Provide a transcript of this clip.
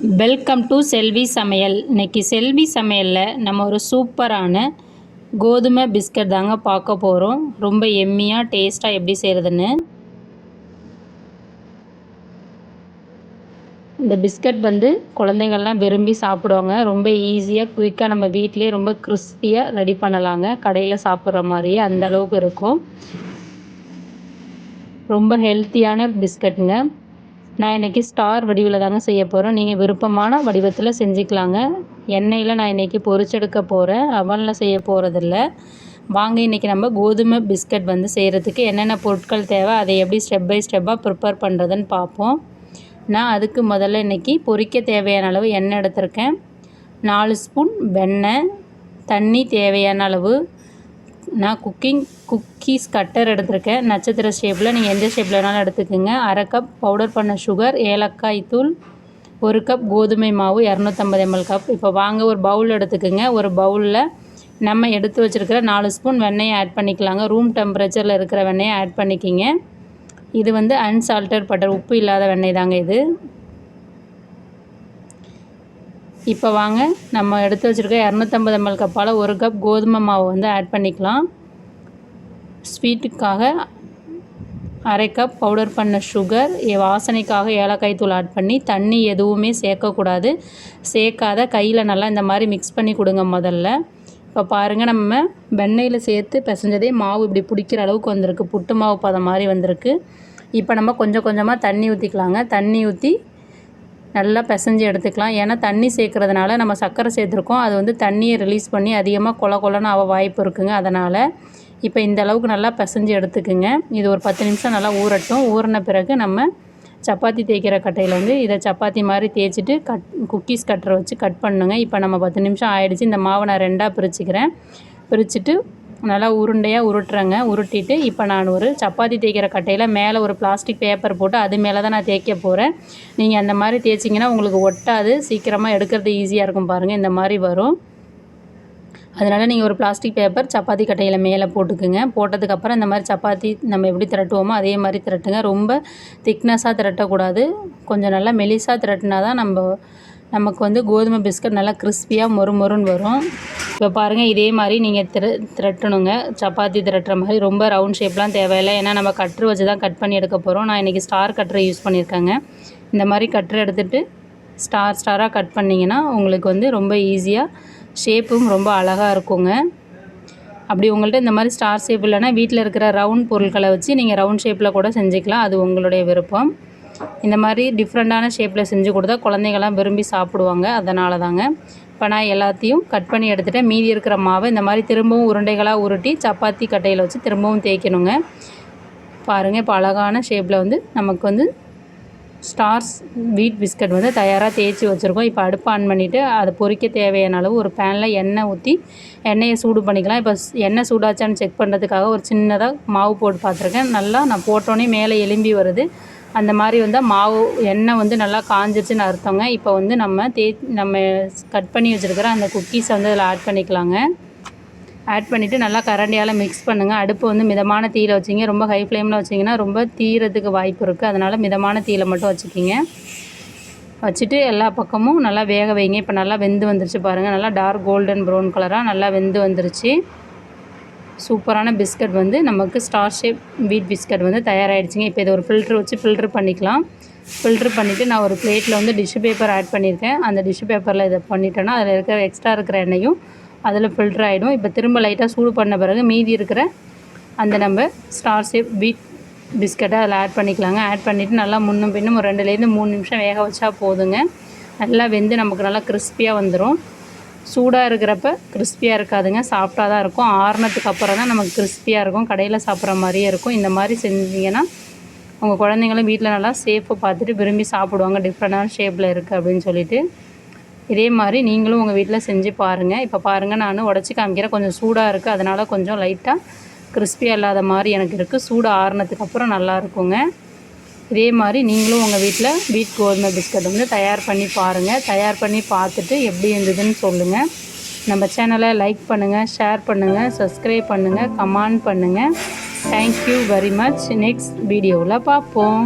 Welcome to செல்வி சமையல் இன்னைக்கு செல்வி சமையலில் நம்ம ஒரு சூப்பரான கோதுமை பிஸ்கட் தாங்க பார்க்க போகிறோம் ரொம்ப எம்மியாக டேஸ்ட்டாக எப்படி செய்கிறதுன்னு இந்த பிஸ்கட் வந்து குழந்தைங்கள்லாம் விரும்பி சாப்பிடுவாங்க. ரொம்ப ஈஸியாக குயிக்காக நம்ம வீட்டிலேயே ரொம்ப கிறிஸ்பியாக ரெடி பண்ணலாங்க. கடையில் சாப்பிட்ற மாதிரியே அந்த அளவுக்கு இருக்கும். ரொம்ப ஹெல்த்தியான பிஸ்கட்டுங்க. நான் இன்றைக்கி ஸ்டார் வடிவில் தாங்க செய்ய போகிறேன் நீங்கள் விருப்பமான வடிவத்தில் செஞ்சுக்கலாங்க. எண்ணெயில் நான் இன்றைக்கி பொரிச்செடுக்க போகிறேன் அவனில் செய்ய போகிறதில்ல வாங்க இன்றைக்கி நம்ம கோதுமை பிஸ்கட் வந்து செய்கிறதுக்கு என்னென்ன பொருட்கள் தேவை அதை எப்படி ஸ்டெப் பை ஸ்டெப்பாக ப்ரிப்பேர் பண்ணுறதுன்னு பார்ப்போம். நான் அதுக்கு முதல்ல இன்றைக்கி பொரிக்க தேவையான அளவு எண்ணெய் எடுத்திருக்கேன். நாலு ஸ்பூன் வெண்ணெய் தண்ணி தேவையான அளவு நான் குக்கிங் குக்கீஸ் கட்டர் எடுத்திருக்கேன். நட்சத்திர ஷேப்பில் நீங்கள் எந்த ஷேப்பில் வேணாலும் எடுத்துக்கோங்க. அரை கப் பவுடர் பண்ண சுகர் ஏலக்காய் தூள் ஒரு கப் கோதுமை மாவு இரநூத்தம்பது எம்எல் கப் இப்போ வாங்க ஒரு பவுல் எடுத்துக்கோங்க. ஒரு பவுலில் நம்ம எடுத்து வச்சுருக்கிற நாலு ஸ்பூன் வெண்ணெயை ஆட் பண்ணிக்கலாங்க. ரூம் டெம்பரேச்சரில் இருக்கிற வெண்ணெயை ஆட் பண்ணிக்கிங்க. இது வந்து அன்சால்டட் பட்டர் உப்பு இல்லாத வெண்ணெய் தாங்க இது. இப்போ வாங்க நம்ம எடுத்து வச்சுருக்க இரநூத்தம்பது எம்எல் கப்பால் ஒரு கப் கோதுமை மாவு வந்து ஆட் பண்ணிக்கலாம். ஸ்வீட்டுக்காக அரை கப் பவுடர் பண்ண சுகர் வாசனைக்காக ஏலக்காய் தூள் ஆட் பண்ணி தண்ணி எதுவுமே சேர்க்கக்கூடாது. சேர்க்காத கையில் நல்லா இந்த மாதிரி மிக்ஸ் பண்ணி கொடுங்க முதல்ல. இப்போ பாருங்கள் நம்ம வெண்ணெயில் சேர்த்து பிசைஞ்சதே மாவு இப்படி பிடிக்கிற அளவுக்கு வந்திருக்கு. புட்டு மாவு பதம் மாதிரி வந்திருக்கு. இப்போ நம்ம கொஞ்சம் கொஞ்சமாக தண்ணி ஊற்றிக்கலாங்க தண்ணி ஊற்றி நல்லா பிசைஞ்சு எடுத்துக்கலாம். ஏன்னா தண்ணி சேர்க்குறதுனால நம்ம சர்க்கரை சேர்த்துருக்கோம். அது வந்து தண்ணியை ரிலீஸ் பண்ணி அதிகமாக கொல கொலன்னு ஆக வாய்ப்பு இருக்குங்க. அதனால் இப்போ இந்த அளவுக்கு நல்லா பிசைஞ்சு எடுத்துக்குங்க. இது ஒரு பத்து நிமிஷம் நல்லா ஊறட்டும். ஊறின பிறகு நம்ம சப்பாத்தி தேய்க்கிற கட்டையில் வந்து இதை சப்பாத்தி மாதிரி தேய்ச்சிட்டு கட் குக்கீஸ் கட்டரை வச்சு கட் பண்ணுங்க. இப்போ நம்ம பத்து நிமிஷம் ஆயிடுச்சு. இந்த மாவை நான் ரெண்டாக பிரிச்சுக்கிறேன். பிரிச்சுட்டு நல்லா உருண்டையாக உருட்டுறேங்க. உருட்டிட்டு இப்போ நான் ஒரு சப்பாத்தி தேய்க்கிற கட்டையில் மேலே ஒரு பிளாஸ்டிக் பேப்பர் போட்டு அது மேலே தான் நான் தேய்க்க போகிறேன் நீங்கள் அந்த மாதிரி தேய்ச்சிங்கன்னா உங்களுக்கு ஒட்டாது. சீக்கிரமாக எடுக்கிறது ஈஸியாக இருக்கும் பாருங்கள் இந்த மாதிரி வரும். அதனால் நீங்கள் ஒரு பிளாஸ்டிக் பேப்பர் சப்பாத்தி கட்டையில் மேலே போட்டுக்குங்க. போட்டதுக்கப்புறம் இந்த மாதிரி சப்பாத்தி நம்ம எப்படி திரட்டுவோமோ அதே மாதிரி திரட்டுங்க. ரொம்ப திக்னஸாக திரட்டக்கூடாது. கொஞ்சம் நல்லா மெலிசாக திரட்டினா தான் நம்ம நமக்கு வந்து கோதுமை பிஸ்கட் நல்லா கிறிஸ்பியாக மொறு மொறுன்னு வரும். இப்போ பாருங்கள் இதே மாதிரி நீங்கள் திர திரட்டணுங்க. சப்பாத்தி திரட்டுற மாதிரி ரொம்ப ரவுண்ட் ஷேப்லாம் தேவையில்லை. ஏன்னா நம்ம கட்ரு வச்சு தான் கட் பண்ணி எடுக்க போகிறோம் நான் இன்றைக்கி ஸ்டார் கட்ரு யூஸ் பண்ணியிருக்கேங்க இந்த மாதிரி கட்ரு எடுத்துகிட்டு ஸ்டார் ஸ்டாராக கட் பண்ணிங்கன்னா உங்களுக்கு வந்து ரொம்ப ஈஸியாக ஷேப்பும் ரொம்ப அழகாக இருக்குங்க. அப்படி உங்கள்கிட்ட இந்த மாதிரி ஸ்டார் ஷேப் இல்லைன்னா வீட்டில் இருக்கிற ரவுண்ட் பொருட்களை வச்சு நீங்கள் ரவுண்ட் ஷேப்பில் கூட செஞ்சுக்கலாம். அது உங்களுடைய விருப்பம். இந்த மாதிரி டிஃப்ரெண்ட்டான ஷேப்பில் செஞ்சு கொடுத்தா குழந்தைங்கள்லாம் விரும்பி சாப்பிடுவாங்க. அதனால தாங்க இப்போ நான் எல்லாத்தையும் கட் பண்ணி எடுத்துகிட்டேன் மீதி இருக்கிற மாவை இந்த மாதிரி திரும்பவும் உருண்டைகளாக உருட்டி சப்பாத்தி கட்டையில் வச்சு திரும்பவும் தேய்க்கணுங்க. பாருங்கள் இப்போ அழகான ஷேப்பில் வந்து நமக்கு வந்து ஸ்டார்ஸ் வீட் பிஸ்கட் வந்து தயாராக தேய்ச்சி வச்சுருக்கோம். இப்போ அடுப்பு ஆன் பண்ணிவிட்டு அதை பொரிக்க தேவையான அளவு ஒரு பேனில் எண்ணெய் ஊற்றி எண்ணெயை சூடு பண்ணிக்கலாம். இப்போ எண்ணெய் சூடாச்சான்னு செக் பண்ணுறதுக்காக ஒரு சின்னதாக மாவு போட்டு பார்த்துருக்கேன். நல்லா நான் போட்டோன்னே மேலே எலும்பி வருது. அந்த மாதிரி வந்தால் மாவு எண்ணெய் வந்து நல்லா காஞ்சிருச்சுன்னு அர்த்தங்க. இப்போ வந்து நம்ம தே நம்ம கட் பண்ணி வச்சுருக்கிற அந்த குக்கீஸை வந்து அதில் ஆட் பண்ணிக்கலாங்க. ஆட் பண்ணிவிட்டு நல்லா கரண்டியால் மிக்ஸ் பண்ணுங்கள் அடுப்பு வந்து மிதமான தீயில் வச்சிங்க. ரொம்ப ஹை ஃப்ளேமில் வச்சிங்கன்னா ரொம்ப தீரத்துக்கு வாய்ப்பு இருக்குது அதனால் மிதமான தீயில் மட்டும் வச்சுக்கிங்க. வச்சுட்டு எல்லா பக்கமும் நல்லா வேக வைங்க. இப்போ நல்லா வெந்து வந்துருச்சு பாருங்கள் நல்லா டார்க் கோல்டன் ப்ரௌன் கலராக நல்லா வெந்து வந்துருச்சு. சூப்பரான பிஸ்கட் வந்து நமக்கு ஸ்டார் ஷேப் வீட் பிஸ்கட் வந்து தயாராகிடுச்சிங்க இப்போ இதை ஒரு ஃபில்ட்ரு வச்சு ஃபில்ட்ரு பண்ணிக்கலாம். ஃபில்ட்ரு பண்ணிவிட்டு நான் ஒரு பிளேட்டில் வந்து டிஷ்யூ பேப்பர் ஆட் பண்ணியிருக்கேன். அந்த டிஷ்யூ பேப்பரில் இதை பண்ணிட்டேன்னா அதில் இருக்கிற எக்ஸ்ட்ரா இருக்கிற எண்ணெயும் அதில் ஃபில்ட்ரு ஆகிடும் இப்போ திரும்ப லைட்டாக சூடு பண்ண பிறகு மீதி இருக்கிற அந்த நம்ம ஸ்டார் ஷேப் வீட் பிஸ்கட்டை அதில் ஆட் பண்ணிக்கலாங்க. ஆட் பண்ணிவிட்டு நல்லா முன்னும் பின்னும் ஒரு ரெண்டுலேருந்து மூணு நிமிஷம் வேக வச்சா போதுங்க. நல்லா வெந்து நமக்கு நல்லா கிறிஸ்பியாக வந்துடும் சூடாக இருக்கிறப்ப கிறிஸ்பியாக இருக்காதுங்க. சாஃப்டாக தான் இருக்கும். ஆறுனதுக்கு அப்புறம் தான் நமக்கு கிறிஸ்பியாக இருக்கும். கடையில் சாப்பிட்ற மாதிரியே இருக்கும். இந்த மாதிரி செஞ்சீங்கன்னா உங்கள் குழந்தைங்களும் வீட்டில் நல்லா சேஃபாக பார்த்துட்டு விரும்பி சாப்பிடுவாங்க. டிஃப்ரெண்டான ஷேப்பில் இருக்குது அப்படின்னு சொல்லிட்டு. இதே மாதிரி நீங்களும் உங்கள் வீட்டில் செஞ்சு பாருங்கள் இப்போ பாருங்கள் நான் உடச்சி காமிக்கிறேன். கொஞ்சம் சூடாக இருக்குது அதனால் கொஞ்சம் லைட்டாக கிறிஸ்பியாக இல்லாத மாதிரி எனக்கு இருக்குது சூடு ஆறுனதுக்கு அப்புறம் நல்லா இருக்குங்க. இதே மாதிரி நீங்களும் உங்கள் வீட்டில் வீட் கோதுமை பிஸ்கட் வந்து தயார் பண்ணி பாருங்கள் தயார் பண்ணி பார்த்துட்டு எப்படி இருந்ததுன்னு சொல்லுங்கள் நம்ம சேனலை லைக் பண்ணுங்கள் ஷேர் பண்ணுங்கள் சப்ஸ்கிரைப் பண்ணுங்கள் கமெண்ட் பண்ணுங்கள் தேங்க்யூ வெரி மச் நெக்ஸ்ட் வீடியோவில் பார்ப்போம்